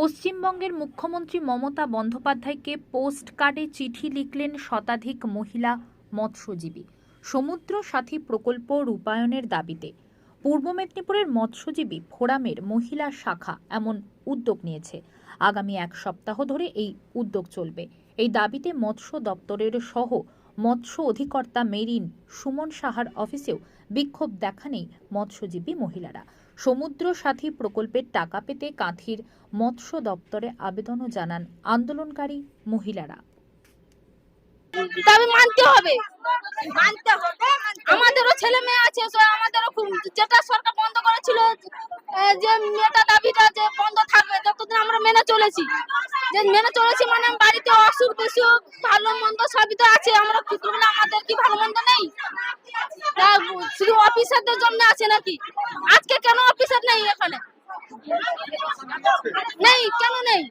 পশ্চিমবঙ্গের মুখ্যমন্ত্রী মমতা বন্দ্যোপাধ্যায়কে পোস্ট কার্ডে চিঠি লিখলেন শতাধিক মহিলা মৎস্যজীবী। সমুদ্র সাথী প্রকল্প রূপায়ণের দাবিতে পূর্ব মেদিনীপুরের মৎস্যজীবী ফোরামের মহিলা শাখা এমন উদ্যোগ নিয়েছে। আগামী এক সপ্তাহ ধরে এই উদ্যোগ চলবে। এই দাবিতে মৎস্য দপ্তরের সহ মৎস্য অধিকর্তা মেরিন সুমন সাহার অফিসেও বিক্ষোভ দেখানেই মৎস্যজীবী মহিলারা। সমুদ্র সাথী প্রকল্পের টাকা পেতে কাঁথির মৎস্য দপ্তরে আবেদনও জানান আন্দোলনকারী মহিলারা। দাবি মানতে হবে। মানতে হবে। আমাদেরও ছেলে মেয়ে আছে আমাদেরও যেটা সরকার বন্ধ করেছিল যে মেয়েটা দাবিটা যে বন্ধ থাকবে ততদিন আমরা মেনে চলেছি। মেনে চলেছি মানে বাড়িতে অসুখ বিসুখ, ভালো মন্দ সবই তো আছে। আমরা কি করব আমাদের কি ভালো মন্দ নেই? শুধু অফিসারদের জন্য আছে নাকি? আজকে কেন অফিসার নেই এখানে? নেই? কেন নেই?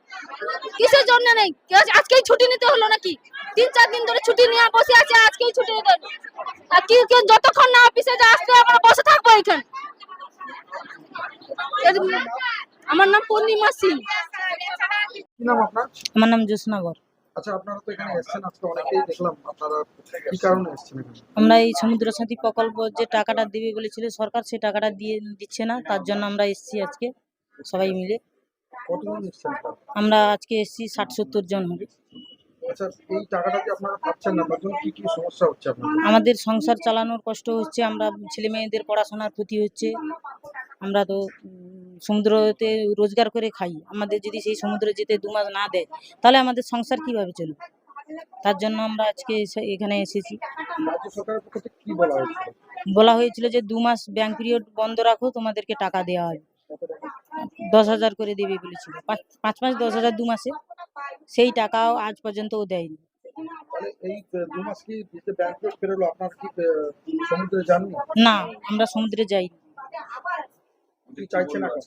কিসের জন্য নেই? আজকেই ছুটি নিতে হলো নাকি? তিন চার দিন ধরে ছুটি নিয়ে বসে আছে, আজকেই ছুটি নিতে হলো। আর কি যতক্ষণ না অফিসে যা আসবে আমরা বসে থাকব এখানে? আমার নাম পূর্ণিমা সিং। কি নাম আপনার? আমার নাম জ্যোৎস্নাগর আচ্ছা আপনারা তো এখানে এসেছেন আজকে অনেকেই দেখলাম আপনারা কি কারণে এসেছেন এখানে? আমরা এই সমুদ্র সাথী প্রকল্প যে টাকাটা দিবে বলেছিল সরকার সেই টাকাটা দিয়ে দিচ্ছে না তার জন্য আমরা এসেছি আজকে সবাই মিলে। কতজন এসেছেন তাও? আমরা আজকে এসেছি ষাট সত্তর জন হবে। আচ্ছা এই টাকাটা যে আপনারা পাচ্ছেন না তার কি কি সমস্যা হচ্ছে আপনাদের? আমাদের সংসার চালানোর কষ্ট হচ্ছে আমরা ছেলে মেয়েদের পড়াশোনার ক্ষতি হচ্ছে আমরা তো উম, সমুদ্রতে রোজগার করে খাই। আমাদের যদি সেই সমুদ্রে যেতে দু মাস না দেয়, তাহলে আমাদের সংসার কীভাবে চলবে? তার জন্য আমরা আজকে এখানে এসেছি। বলা হয়েছিল যে দু মাস ব্যাংক পিরিয়ড বন্ধ রাখো, তোমাদেরকে টাকা দেওয়া হবে। দশ হাজার করে দেবে বলেছিল। পাঁচ মাস, দশ হাজার দু মাসে। সেই টাকাও আজ পর্যন্ত ও দেয়নি। না, আমরা সমুদ্রে যাই কি চাইছেন এখন।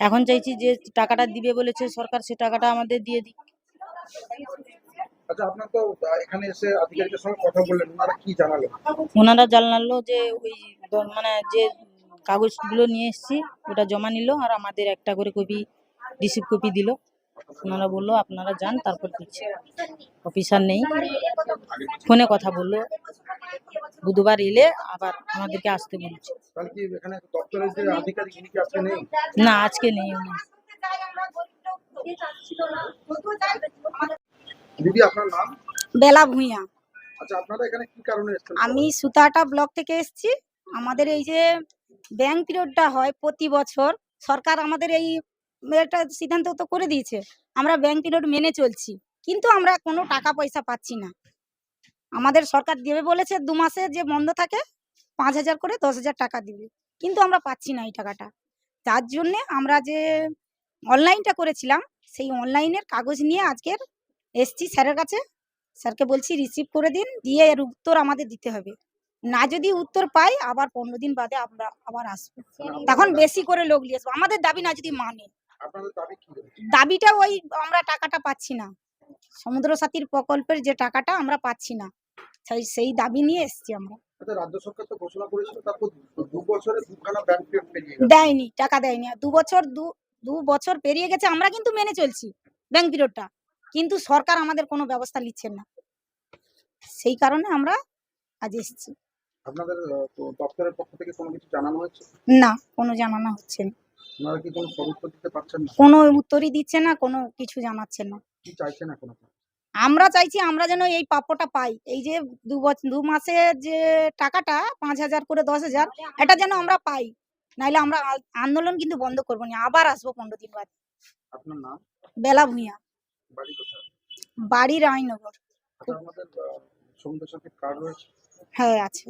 এখন চাইছি যে টাকাটা দিবে বলেছে সরকার সে টাকাটা আমাদের দিয়ে দিক। আচ্ছা আপনার তো এখানে এসে আধিকারিকের সঙ্গে কথা বললেন ওনারা কি ওনারা জানালো যে ওই দ- মানে যে কাগজগুলো নিয়ে এসেছি ওটা জমা নিল আর আমাদের একটা করে কপি রিসিভ কপি দিল। ওনারা বলল আপনারা যান তারপর দিচ্ছি। অফিসার নেই। ফোনে কথা বলল। বুধবার এলে আবার আমাদেরকে আসতে বলছে। তাহলে কি এখানে দপ্তরের যে আধিকারিক ইনি কি আজকে নেই? না আজকে নেই উনি। দিদি আপনার নাম? বেলা ভুঁইয়া। আচ্ছা আপনারা এখানে কি কারণে এসেছেন? আমি সুতাটা ব্লক থেকে এসেছি। আমাদের এই যে ব্যাংক পিরিয়ডটা হয় প্রতি বছর সরকার আমাদের এই একটা সিদ্ধান্ত তো করে দিয়েছে আমরা ব্যাংক পিরিয়ড মেনে চলছি। কিন্তু আমরা কোনো টাকা পয়সা পাচ্ছি না। আমাদের সরকার দেবে বলেছে দু মাসে যে বন্ধ থাকে পাঁচ হাজার করে দশ হাজার টাকা দিবে। কিন্তু আমরা পাচ্ছি না এই টাকাটা। তার জন্যে আমরা যে অনলাইনটা করেছিলাম সেই অনলাইনের কাগজ নিয়ে আজকের এসছি স্যারের কাছে। স্যারকে বলছি রিসিভ করে দিন দিয়ে এর উত্তর আমাদের দিতে হবে। না যদি উত্তর পাই আবার পনেরো দিন বাদে আমরা আবার আসব। তখন বেশি করে লোক নিয়ে আসব। আমাদের দাবি না যদি মানে? দাবিটা ওই আমরা টাকাটা পাচ্ছি না। সমুদ্র সাথীর প্রকল্পের যে টাকাটা আমরা পাচ্ছি না। সেই সেই দাবি নিয়ে এসছি আমরা। আচ্ছা রাজ্য সরকার তো ঘোষণা করেছিল তারপর দু- দু বছরে দুখানা ব্যাংক পিরিয়ড পেরিয়ে গেল দেয়নি টাকা দেয়নি। দু বছর দু দু বছর পেরিয়ে গেছে আমরা কিন্তু মেনে চলছি ব্যাংক পিরিয়ডটা কিন্তু সরকার আমাদের কোনো ব্যবস্থা নিচ্ছেন না। সেই কারণে আমরা আজ এসেছি। আপনাদের দপ্তরের পক্ষ থেকে কোনো কিছু জানানো না কোনো জানানো হচ্ছে না। কি কোনো সদুত্তর দিতে পারছেন না? কোনো উত্তরই দিচ্ছে না কোনো কিছু জানাচ্ছে না। কি চাইছেন এখন আপনারা? আমরা চাইছি আমরা যেন এই প্রাপ্যটা পাই। এই যে দু বছর দু মাসের যে টাকাটা পাঁচ হাজার করে দশ হাজার এটা যেন আমরা পাই। নাইলে আমরা আন্দোলন কিন্তু বন্ধ করব না আবার আসব পনেরো দিন বাদে। বেলা ভূঁইয়া। বাড়ি রায়নগর। আচ্ছা হ্যাঁ আছে।